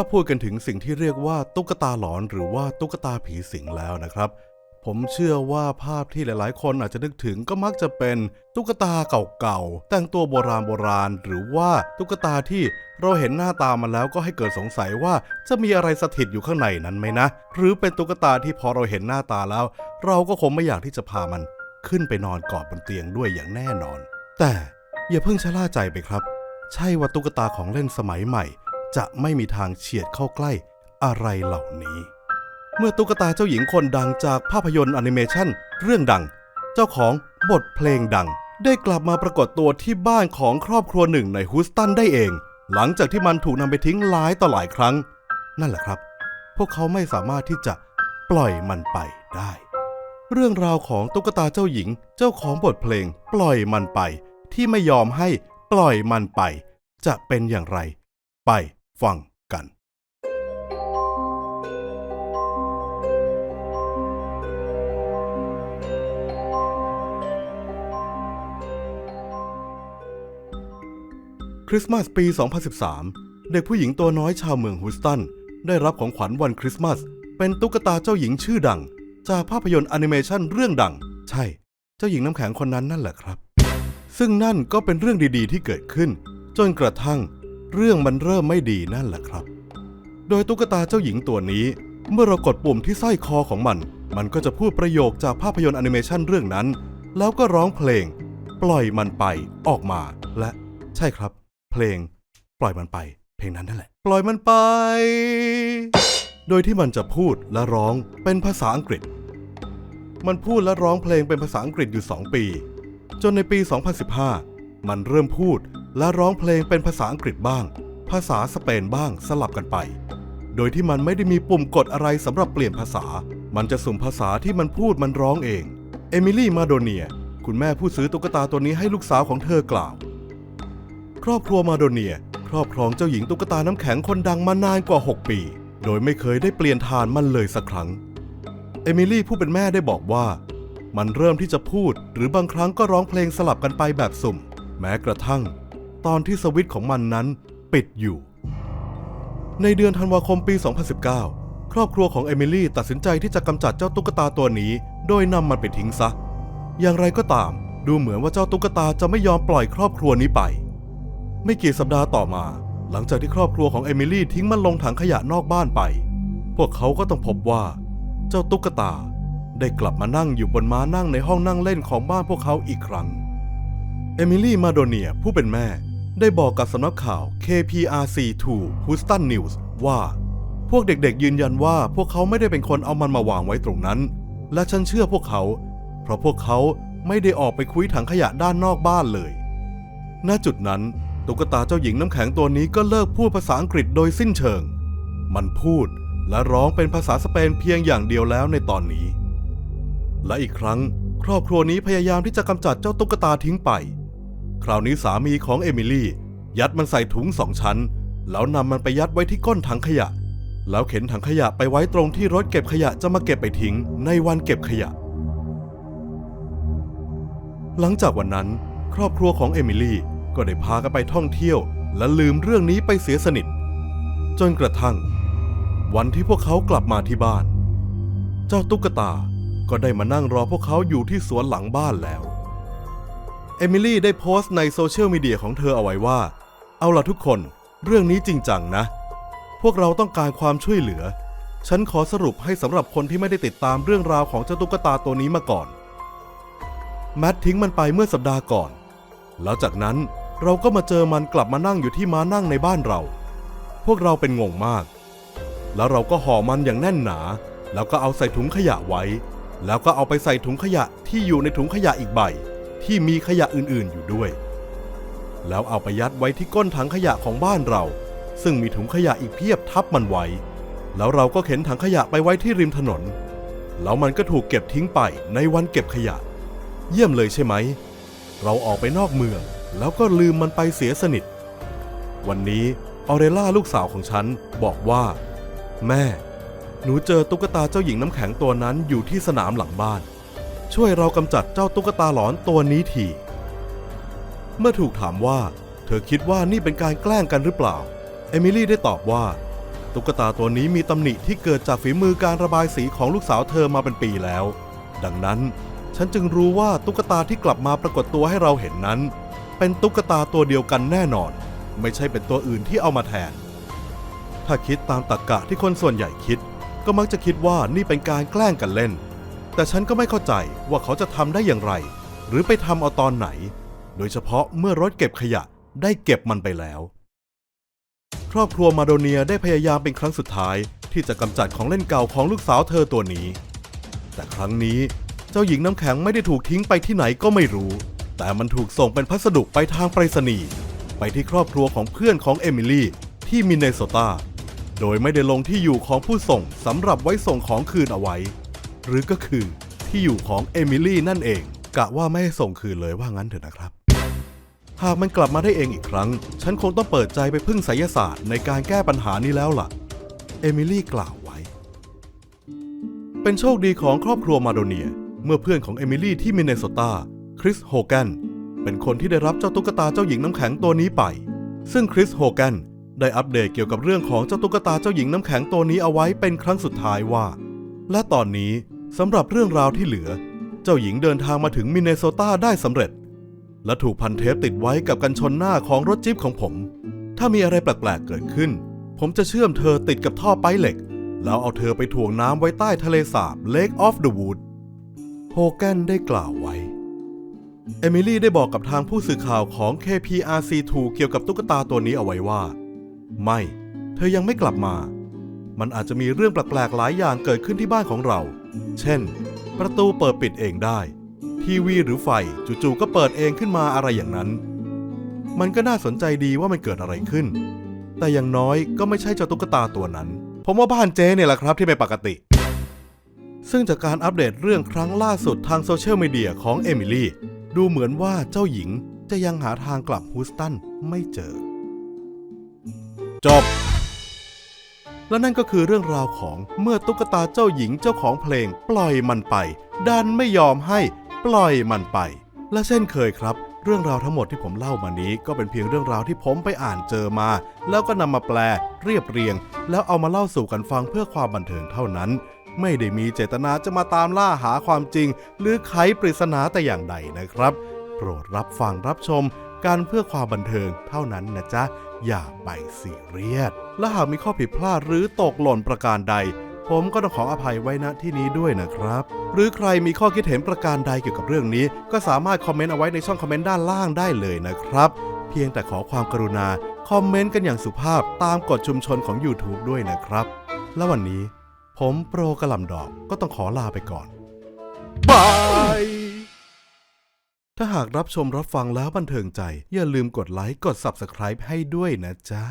ถ้าพูดกันถึงสิ่งที่เรียกว่าตุ๊กตาหลอนหรือว่าตุ๊กตาผีสิงแล้วนะครับ ผมเชื่อว่าภาพที่หลายๆ คนอาจจะนึกถึงก็มักจะเป็นตุ๊กตาเก่าๆ แต่งตัวโบราณโบราณ หรือว่าตุ๊กตาที่เราเห็นหน้าตามันแล้วก็ให้เกิดสงสัยว่าจะมีอะไรสถิตอยู่ข้างในนั้นไหมนะ หรือเป็นตุ๊กตาที่พอเราเห็นหน้าตาแล้ว เราก็คงไม่อยากที่จะพามันขึ้นไปนอนกอดบนเตียงด้วยอย่างแน่นอน แต่อย่าเพิ่งชะล่าใจไปครับ ใช่ว่าตุ๊กตาของเล่นสมัยใหม่ จะไม่มีทางเฉียดเข้าใกล้อะไรเหล่านี้ เมื่อตุ๊กตาเจ้าหญิงคนดังจากภาพยนตร์แอนิเมชันเรื่องดัง เจ้าของบทเพลงดัง ได้กลับมาปรากฏตัวที่บ้านของครอบครัวหนึ่งในฮูสตันได้เอง หลังจากที่มันถูกนำไปทิ้งหลายต่อหลายครั้ง นั่นแหละครับ พวกเขาไม่สามารถที่จะปล่อยมันไปได้ เรื่องราวของตุ๊กตาเจ้าหญิง เจ้าของบทเพลง ปล่อยมันไป ที่ไม่ยอมให้ปล่อยมันไป จะเป็นอย่างไร ไป ฟังกัน คริสต์มาสปี 2013 เด็กผู้หญิงตัวน้อยชาวเมืองฮูสตัน ได้รับของขวัญวันคริสต์มาส เป็นตุ๊กตาเจ้าหญิงชื่อดัง จากภาพยนตร์แอนิเมชันเรื่องดัง ใช่ เจ้าหญิงน้ำแข็งคนนั้นนั่นแหละครับ ซึ่งนั่นก็เป็นเรื่องดีๆ ที่เกิดขึ้น จนกระทั่ง เรื่องมันเริ่มไม่ดีนั่นแหละครับ โดยตุ๊กตาเจ้าหญิงตัวนี้ เมื่อเรากดปุ่มที่สร้อยคอของมัน มันก็จะพูดประโยคจากภาพยนตร์แอนิเมชันเรื่องนั้น แล้วก็ร้องเพลง ปล่อยมันไปออกมา และใช่ครับ เพลง ปล่อยมันไป เพลงนั้นนั่นแหละ ปล่อยมันไป โดยที่มันจะพูดและร้องเป็นภาษาอังกฤษ มันพูดและร้องเพลงเป็นภาษาอังกฤษอยู่ 2 ปี จนในปี 2015 มันเริ่มพูด และร้องเพลงเป็นภาษาอังกฤษบ้าง ภาษาสเปนบ้างสลับกันไป โดยที่มันไม่ได้มีปุ่มกดอะไรสำหรับเปลี่ยนภาษา มันจะสุ่มภาษาที่มันพูดมันร้องเอง เอมิลี่มาโดเนีย คุณแม่ผู้ซื้อตุ๊กตาตัวนี้ให้ลูกสาวของเธอกล่าว ครอบครัวมาโดเนีย ครอบครองเจ้าหญิงตุ๊กตาน้ำแข็งคนดังมานานกว่า 6 ปี โดยไม่เคยได้เปลี่ยนทานมันเลยสักครั้ง เอมิลี่ผู้เป็นแม่ได้บอกว่า มันเริ่มที่จะพูดหรือบางครั้งก็ร้องเพลงสลับกันไปแบบสุ่ม แม้กระทั่ง ตอนที่สวิตช์ของมันนั้นปิดอยู่ ในเดือนธันวาคมปี 2019 ครอบครัวของเอมิลี่ตัดสินใจที่จะกำจัดเจ้าตุ๊กตาตัวนี้ โดยนำมันไปทิ้งซะ อย่างไรก็ตาม ดูเหมือนว่าเจ้าตุ๊กตาจะไม่ยอมปล่อยครอบครัวนี้ไป ไม่กี่สัปดาห์ต่อมา หลังจากที่ครอบครัวของเอมิลี่ทิ้งมันลงถังขยะนอกบ้านไป พวกเขาก็ต้องพบว่า เจ้าตุ๊กตาได้กลับมานั่งอยู่บนม้านั่งในห้องนั่งเล่นของบ้านพวกเขาอีกครั้ง เอมิลี่มาโดเนียผู้เป็นแม่ ได้บอกกับสำนักข่าว KPRC2 Houston News ว่า พวกเด็กๆยืนยันว่าพวกเขาไม่ได้เป็นคนเอามันมาวางไว้ตรงนั้น และฉันเชื่อพวกเขา เพราะพวกเขาไม่ได้ออกไปคุยถังขยะด้านนอกบ้านเลย ณ จุดนั้น ตุ๊กตาเจ้าหญิงน้ำแข็งตัวนี้ก็เลิกพูดภาษาอังกฤษโดยสิ้นเชิง มันพูดและร้องเป็นภาษาสเปนเพียงอย่างเดียวแล้วในตอนนี้ และอีกครั้ง ครอบครัวนี้พยายามที่จะกำจัดเจ้าตุ๊กตาทิ้งไป คราวนี้สามีของเอมิลี่ ยัดมันใส่ถุงสองชั้น แล้วนำมันไปยัดไว้ที่ก้นถังขยะ แล้วเข็นถังขยะไปไว้ตรงที่รถเก็บขยะจะมาเก็บไปทิ้งในวันเก็บขยะ หลังจากวันนั้น ครอบครัวของเอมิลี่ก็ได้พากันไปท่องเที่ยว และลืมเรื่องนี้ไปเสียสนิท จนกระทั่ง วันที่พวกเขากลับมาที่บ้าน เจ้าตุ๊กตาก็ได้มานั่งรอพวกเขาอยู่ที่สวนหลังบ้านแล้ว เอมิลี่ได้โพสต์ในโซเชียลมีเดียของเธอเอาไว้ว่า เอาล่ะทุกคน เรื่องนี้จริงจังนะ พวกเราต้องการความช่วยเหลือ ฉันขอสรุปให้สำหรับคนที่ไม่ได้ติดตามเรื่องราวของเจ้าตุ๊กตาตัวนี้มาก่อน แมททิ้งมันไปเมื่อสัปดาห์ก่อน แล้วจากนั้นเราก็มาเจอมันกลับมานั่งอยู่ที่ม้านั่งในบ้านเรา พวกเราเป็นงงมาก แล้วเราก็ห่อมันอย่างแน่นหนา แล้วก็เอาใส่ถุงขยะไว้ แล้วก็เอาไปใส่ถุงขยะที่อยู่ในถุงขยะอีกใบ ที่มีขยะอื่นๆอยู่ด้วย แล้วเอาไปยัดไว้ที่ก้นถังขยะของบ้านเรา ซึ่งมีถุงขยะอีกเพียบทับมันไว้ แล้วเราก็เข็นถังขยะไปไว้ที่ริมถนน แล้วมันก็ถูกเก็บทิ้งไปในวันเก็บขยะ เยี่ยมเลยใช่ไหม เราออกไปนอกเมือง แล้วก็ลืมมันไปเสียสนิท วันนี้ออเรล่าลูกสาวของฉันบอกว่า แม่ หนูเจอตุ๊กตาเจ้าหญิงน้ำแข็งตัวนั้นอยู่ที่สนามหลังบ้าน ช่วยเรากำจัดเจ้าตุ๊กตาหลอนตัวนี้ที เมื่อถูกถามว่า เธอคิดว่านี่เป็นการแกล้งกันหรือเปล่า เอมิลี่ได้ตอบว่า ตุ๊กตาตัวนี้มีตำหนิที่เกิดจากฝีมือการระบายสีของลูกสาวเธอมาเป็นปีแล้ว ดังนั้นฉันจึงรู้ว่าตุ๊กตาที่กลับมาปรากฏตัวให้เราเห็นนั้น เป็นตุ๊กตาตัวเดียวกันแน่นอน ไม่ใช่เป็นตัวอื่นที่เอามาแทน ถ้าคิดตามตรรกกะที่คนส่วนใหญ่คิด ก็มักจะคิดว่านี่เป็นการแกล้งกันเล่น แต่ฉันก็ไม่เข้าใจว่าเขาจะทำได้อย่างไร หรือไปทำเอาตอนไหน โดยเฉพาะเมื่อรถเก็บขยะได้เก็บมันไปแล้ว ครอบครัวมาโดเนียได้พยายามเป็นครั้งสุดท้าย ที่จะกำจัดของเล่นเก่าของลูกสาวเธอตัวนี้ แต่ครั้งนี้เจ้าหญิงน้ำแข็งไม่ได้ถูกทิ้งไปที่ไหนก็ไม่รู้ แต่มันถูกส่งเป็นพัสดุไปทางไปรษณีย์ไปที่ครอบครัวของเพื่อนของเอมิลี่ที่มินเนโซตาโดยไม่ได้ลงที่อยู่ของผู้ส่งสำหรับไว้ส่งของคืนเอาไว้ หรือก็คือที่อยู่ของเอมิลี่นั่นเอง กะว่าไม่ให้ส่งคืนเลยว่างั้นเถอะนะครับ หากมันกลับมาได้เองอีกครั้ง ฉันคงต้องเปิดใจไปพึ่งไสยศาสตร์ในการแก้ปัญหานี้แล้วล่ะ เอมิลี่กล่าวไว้ เป็นโชคดีของครอบครัวมาโดเนีย เมื่อเพื่อนของเอมิลี่ที่มินเนโซตาคริสโฮแกนเป็นคนที่ได้รับเจ้าตุ๊กตาเจ้าหญิงน้ำแข็งตัวนี้ไป ซึ่งคริสโฮแกนได้อัปเดตเกี่ยวกับเรื่องของเจ้าตุ๊กตาเจ้าหญิงน้ำแข็งตัวนี้เอาไว้เป็นครั้งสุดท้ายว่า และตอนนี้ สำหรับเรื่องราวที่เหลือ เจ้าหญิงเดินทางมาถึงมินเนโซตาได้สำเร็จ และถูกพันเทปติดไว้กับกันชนหน้าของรถจิ๊บของผม ถ้ามีอะไรแปลกๆเกิดขึ้น ผมจะเชื่อมเธอติดกับท่อไปเหล็ก แล้วเอาเธอไปถ่วงน้ำไว้ใต้ทะเลสาบ Lake of the Wood โฮแกนได้กล่าวไว้ เอมิลี่ได้บอกกับทางผู้สื่อข่าวของ KPRC2 เกี่ยวกับตุ๊กตาตัวนี้เอาไว้ว่า ไม่ เธอยังไม่กลับมา มันอาจจะมีเรื่องแปลกๆหลายอย่างเกิดขึ้นที่บ้านของเรา เช่น ประตูเปิดปิดเองได้ ทีวีหรือไฟจู่ๆก็เปิดเองขึ้นมาอะไรอย่างนั้น มันก็น่าสนใจดีว่ามันเกิดอะไรขึ้น แต่อย่างน้อยก็ไม่ใช่เจ้าตุ๊กตาตัวนั้น ผมว่าบ้านเจเนี่ยแหละครับที่ไม่ปกติ ซึ่งจากการอัปเดตเรื่องครั้งล่าสุดทางโซเชียลมีเดียของเอมิลี่ดูเหมือนว่าเจ้าหญิงจะยังหาทางกลับฮูสตันไม่เจอ จบ และนั่นก็คือเรื่องราวของเมื่อตุ๊กตาเจ้าหญิงเจ้าของเพลง ปล่อยมันไป ดันไม่ยอมให้ปล่อยมันไป และเช่นเคยครับ เรื่องราวทั้งหมดที่ผมเล่ามานี้ ก็เป็นเพียงเรื่องราวที่ผมไปอ่านเจอมา แล้วก็นำมาแปล เรียบเรียง แล้วเอามาเล่าสู่กันฟังเพื่อความบันเทิงเท่านั้น ไม่ได้มีเจตนาจะมาตามล่าหาความจริง หรือไขปริศนาแต่อย่างใดนะครับ โปรดรับฟังรับชม การเพื่อความบันเทิงเท่านั้นนะจ๊ะ อย่าไปซีเรียส และหากมีข้อผิดพลาดหรือตกหล่นประการใด ผมก็ต้องขออภัยไว้ณที่นี้ด้วยนะครับ หรือใครมีข้อคิดเห็นประการใดเกี่ยวกับเรื่องนี้ ก็สามารถคอมเมนต์เอาไว้ในช่องคอมเมนต์ด้านล่างได้เลยนะครับ เพียงแต่ขอความกรุณาคอมเมนต์กันอย่างสุภาพตามกฎชุมชนของ YouTube ด้วยนะครับ และวันนี้ ผมโปรกระหล่ำดอกก็ต้องขอลาไปก่อนบาย ถ้าหากรับชมรับฟังแล้วบันเทิงใจ อย่าลืมกดไลค์ กด Subscribe ให้ด้วยนะจ๊ะ